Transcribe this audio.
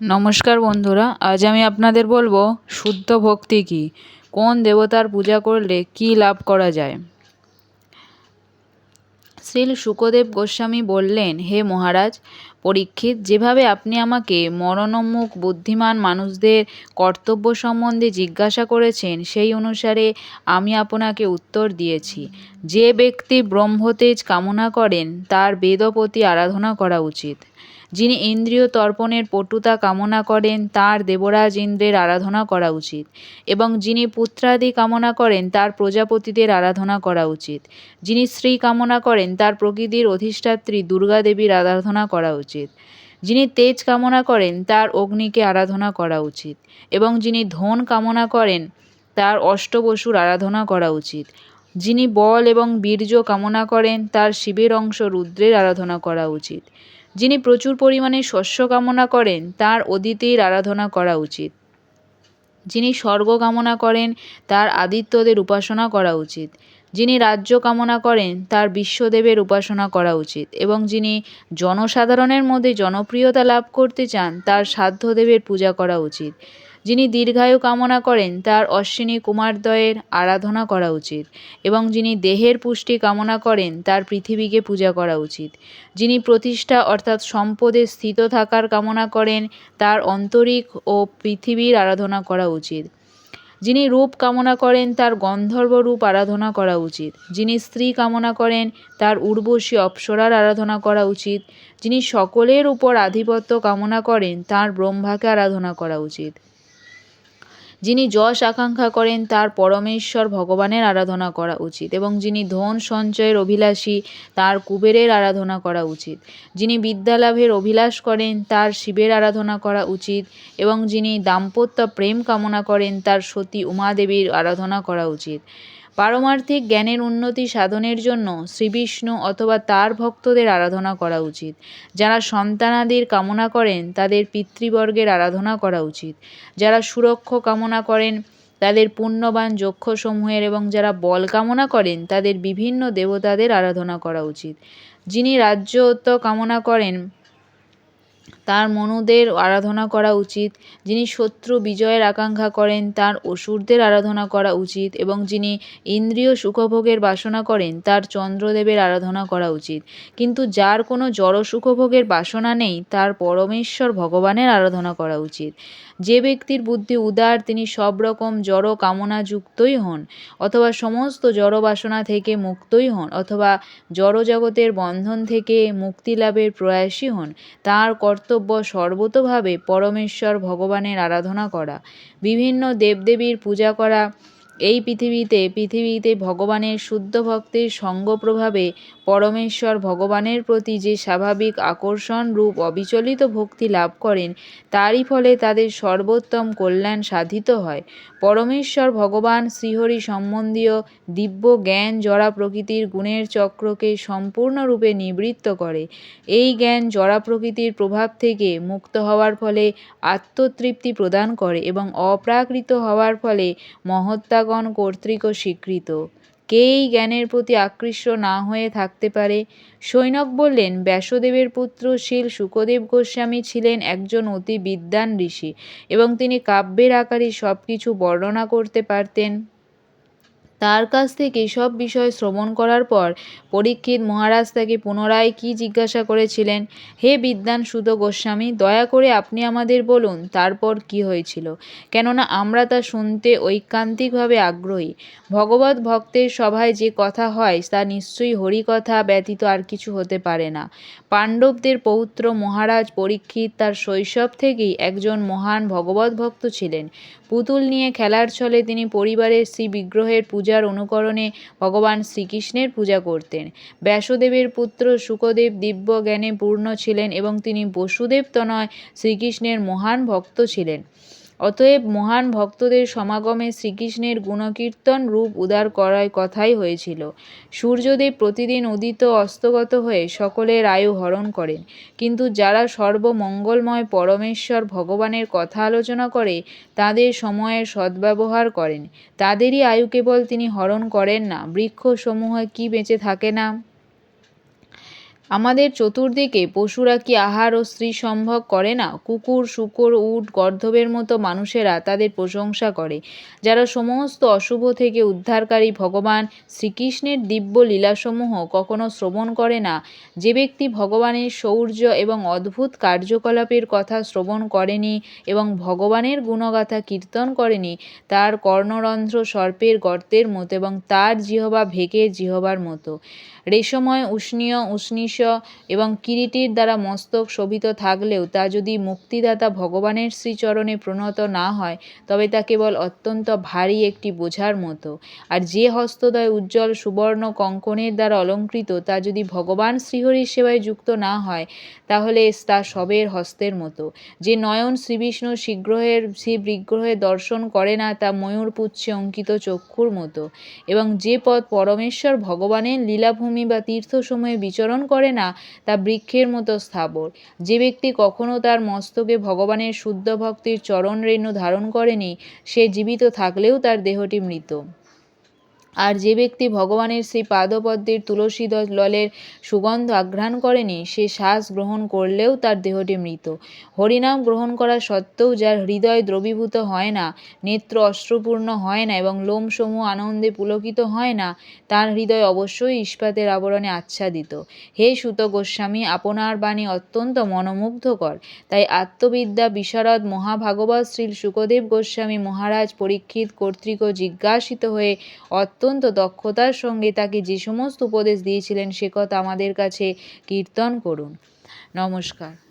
নমস্কার বন্ধুরা, আজ আমি আপনাদের বলব শুদ্ধ ভক্তি কি? কোন দেবতার পূজা করলে কি লাভ করা যায়? শ্রীল সুকদেব গোস্বামী বললেন, হে মহারাজ, পরীক্ষিত, যেভাবে আপনি আমাকে মরণোন্মুখ বুদ্ধিমান মানুষদের কর্তব্য সম্বন্ধে জিজ্ঞাসা করেছেন, সেই অনুসারে আমি আপনাকে উত্তর দিয়েছি। যে ব্যক্তি ব্রহ্মতেজ কামনা করেন, তার বেদপতি আরাধনা করা উচিত। যিনি ইন্দ্রিয় তর্পণের পটুতা কামনা করেন, তার দেবরাজ ইন্দ্রের আরাধনা করা উচিত। এবং যিনি পুত্রাদি কামনা করেন, তার প্রজাপতিদের আরাধনা করা উচিত। যিনি স্ত্রী কামনা করেন, তার প্রকৃতির অধিষ্ঠাত্রী দুর্গা দেবীর আরাধনা করা উচিত। যিনি তেজ কামনা করেন, তার অগ্নিকে আরাধনা করা উচিত। এবং যিনি ধন কামনা করেন, তার অষ্টবসুর আরাধনা করা উচিত। যিনি বল এবং বীর্য কামনা করেন, তার শিবের অংশ রুদ্রের আরাধনা করা উচিত। যিনি প্রচুর পরিমাণে শস্য কামনা করেন, তার অদিতির আরাধনা করা উচিত। যিনি স্বর্গ কামনা করেন, তার আদিত্যদের উপাসনা করা উচিত। যিনি রাজ্য কামনা করেন, তার বিশ্বদেবের উপাসনা করা উচিত। এবং যিনি জনসাধারণের মধ্যে জনপ্রিয়তা লাভ করতে চান, তার সাধ্যদেবের পূজা করা উচিত। যিনি দীর্ঘায়ু কামনা করেন, তার অশ্বিনী কুমারদ্বয়ের আরাধনা করা উচিত এবং যিনি দেহের পুষ্টি কামনা করেন, তার পৃথিবীকে পূজা করা উচিত। যিনি প্রতিষ্ঠা অর্থাৎ সম্পদে স্থিত থাকার কামনা করেন, তার অন্তরিক ও পৃথিবীর আরাধনা করা উচিত। যিনি রূপ কামনা করেন, তার গন্ধর্ব রূপ আরাধনা করা উচিত। যিনি স্ত্রী কামনা করেন, তার উর্বশী অপ্সরার আরাধনা করা উচিত। যিনি সকলের উপর আধিপত্য কামনা করেন, তার ব্রহ্মাকে আরাধনা করা উচিত। যিনি যশ আকাঙ্ক্ষা করেন, তার পরমেশ্বর ভগবানের আরাধনা করা উচিত এবং যিনি ধন সঞ্চয়ের অভিলাষী, তার কুবেরের আরাধনা করা উচিত। যিনি বিদ্যালাভের অভিলাষ করেন, তার শিবের আরাধনা করা উচিত এবং যিনি দাম্পত্য প্রেম কামনা করেন, তার সতী উমাদেবীর আরাধনা করা উচিত। পারমার্থিক জ্ঞানের উন্নতি সাধনের জন্য শ্রীবিষ্ণু অথবা তার ভক্তদের আরাধনা করা উচিত। যারা সন্তানাদির কামনা করেন, তাদের পিতৃবর্গের আরাধনা করা উচিত। যারা সুরক্ষ কামনা করেন, তাদের পুণ্যবান যক্ষসমূহের এবং যারা বল কামনা করেন, তাদের বিভিন্ন দেবতাদের আরাধনা করা উচিত। যিনি রাজ্যত্ব কামনা করেন তার মনুদের আরাধনা করা উচিত, যিনি শত্রু বিজয়ের আকাঙ্ক্ষা করেন, তার অসুরদের আরাধনা করা উচিত এবং যিনি ইন্দ্রিয় সুখভোগের বাসনা করেন, তার চন্দ্রদেবের আরাধনা করা উচিত। কিন্তু যার কোনো জড় সুখভোগের বাসনা নেই, তার পরমেশ্বর ভগবানের আরাধনা করা উচিত। যে ব্যক্তির বুদ্ধি উদার, তিনি সব রকম জড় কামনাযুক্তই হন, অথবা সমস্ত জড় বাসনা থেকে মুক্তই হন, অথবা জড় জগতের বন্ধন থেকে মুক্তি লাভের প্রয়াসী হন, তার কর্তব্য সর্বতোভাবে পরমেশ্বর ভগবানের আরাধনা করা। বিভিন্ন দেবদেবীর পূজা করা। এই পৃথিবীতে পৃথিবীতে ভগবানের শুদ্ধ ভক্তের সঙ্গ প্রভাবে পরমেশ্বর ভগবানের প্রতি যে স্বাভাবিক আকর্ষণ, রূপ, অবিচলিত ভক্তি লাভ করেন, তারই ফলে তাদের সর্বোত্তম কল্যাণ সাধিত হয়। পরমেশ্বর ভগবান শ্রীহরি সম্বন্ধীয় দিব্য জ্ঞান জড়া প্রকৃতির গুণের চক্রকে সম্পূর্ণরূপে নিবৃত্ত করে। এই জ্ঞান জড়া প্রকৃতির প্রভাব থেকে মুক্ত হওয়ার ফলে আত্মতৃপ্তি প্রদান করে এবং অপ্রাকৃত হওয়ার ফলে মহত্যাগণ কর্তৃক স্বীকৃত। কে এই জ্ঞানের প্রতি আকৃষ্ট না হয়ে থাকতে পারে? সৈনক বললেন, ব্যাসদেবের পুত্র শিল সুখদেব গোস্বামী ছিলেন একজন অতি বিদ্বান ঋষি এবং তিনি কাব্যের আকারে সব কিছু বর্ণনা করতে পারতেন। তার কাছ থেকে সব বিষয় শ্রবণ করার পর পরীক্ষিত মহারাজ তাকে পুনরায় কি জিজ্ঞাসা করেছিলেন? হে বিদ্যান সুত গোস্বামী, দয়া করে আপনি আমাদের বলুন, তারপর কি হয়েছিল? কেননা আমরা তা শুনতে ঐকান্তিকভাবে আগ্রহী। ভগবত ভক্তের সভায় যে কথা হয়, তা নিশ্চয়ই হরিকথা ব্যতীত আর কিছু হতে পারে না। পাণ্ডবদের পৌত্র মহারাজ পরীক্ষিত তার শৈশব থেকেই একজন মহান ভগবত ভক্ত ছিলেন। পুতুল নিয়ে খেলার ছলে তিনি পরিবারের শ্রী বিগ্রহের পূজার অনুকরণে ভগবান শ্রীকৃষ্ণের পূজা করতেন। ব্যাসদেবের পুত্র সুখদেব দিব্য জ্ঞানে পূর্ণ ছিলেন এবং তিনি বসুদেব তনয় শ্রীকৃষ্ণের মহান ভক্ত ছিলেন। অতএব মহান ভক্তদের সমাগমে শ্রীকৃষ্ণের গুণকীর্তন রূপ উদার করার কথাই হয়েছিল। সূর্যদেব প্রতিদিন উদিত, অস্তগত হয়ে সকলের আয়ু হরণ করেন। কিন্তু যারা সর্বমঙ্গলময় পরমেশ্বর ভগবানের কথা আলোচনা করে, তাদের সময়ের সদ্ব্যবহার করেন। তাদেরই আয়ু কেবল তিনি হরণ করেন না। বৃক্ষসমূহ কি বেঁচে থাকে না? আমাদের চতুর্দিকে পশুরা কি আহার ও স্ত্রী সম্ভোগ করে না? কুকুর, শূকর, উট গর্দভের মতো মানুষেরা তাদের প্রশংসা করে। যারা সমস্ত অশুভ থেকে উদ্ধারকারী ভগবান শ্রীকৃষ্ণের দিব্য লীলাসমূহ কখনো শ্রবণ করে না, যে ব্যক্তি ভগবানের শৌর্য এবং অদ্ভুত কার্যকলাপের কথা শ্রবণ করেনি এবং ভগবানের গুণগাথা কীর্তন করেনি, তার কর্ণরন্ধ্র সর্পের গর্তের মতো এবং তার জিহবা ভেকের জিহবার মতো। রেশময়, উষ্ণীয় উষ্ণীষ এবং কিরীটির দ্বারা মস্তক শোভিত থাকলেও তা যদি মুক্তিদাতা ভগবানের শ্রীচরণে প্রণত না হয়, তবে তা কেবল অত্যন্ত ভারী একটি বোঝার মতো। আর যে হস্তদয় উজ্জ্বল সুবর্ণ কঙ্কনের দ্বারা অলঙ্কৃত তা যদি ভগবান শ্রীহরির সেবায় যুক্ত না হয়, তাহলে তা সবের হস্তের মতো। যে নয়ন শ্রীবিষ্ণু শীঘ্রহের শ্রীবিগ্রহে দর্শন করে না, তা ময়ূরপুচ্ছে অঙ্কিত চক্ষুর মতো। এবং যে পথ পরমেশ্বর ভগবানের লীলাভূমি বা তীর্থসমূহে বিচরণ করে না, তা বৃক্ষের মতো স্থাবর। যে ব্যক্তি কখনো তার মস্তকে ভগবানের শুদ্ধ ভক্তির চরণ রেণু ধারণ করেনি, সে জীবিত থাকলেও তার দেহটি মৃত। আর যে ব্যক্তি ভগবানের সেই পাদপদ্মের তুলসী ললের সুগন্ধ আঘ্রাণ করেনি, সে শ্বাস গ্রহণ করলেও তার দেহটি মৃত। হরিনাম গ্রহণ করা সত্ত্বেও যার হৃদয় দ্রবীভূত হয় না, নেত্র অশ্রুপূর্ণ হয় না এবং লোমসমূহ আনন্দে পুলকিত হয় না, তার হৃদয় অবশ্যই ইস্পাতের আবরণে আচ্ছাদিত। হে সুত গোস্বামী, আপনার বাণী অত্যন্ত মনোমুগ্ধকর। তাই আত্মবিদ্যা বিশারদ মহাভাগবত শ্রী সুখদেব গোস্বামী মহারাজ পরীক্ষিত কর্তৃক জিজ্ঞাসিত হয়ে অত্যন্ত দক্ষতার সঙ্গে তাকে যে সমস্ত উপদেশ দিয়েছিলেন, সে কথা আমাদের কাছে কীর্তন করুন। নমস্কার।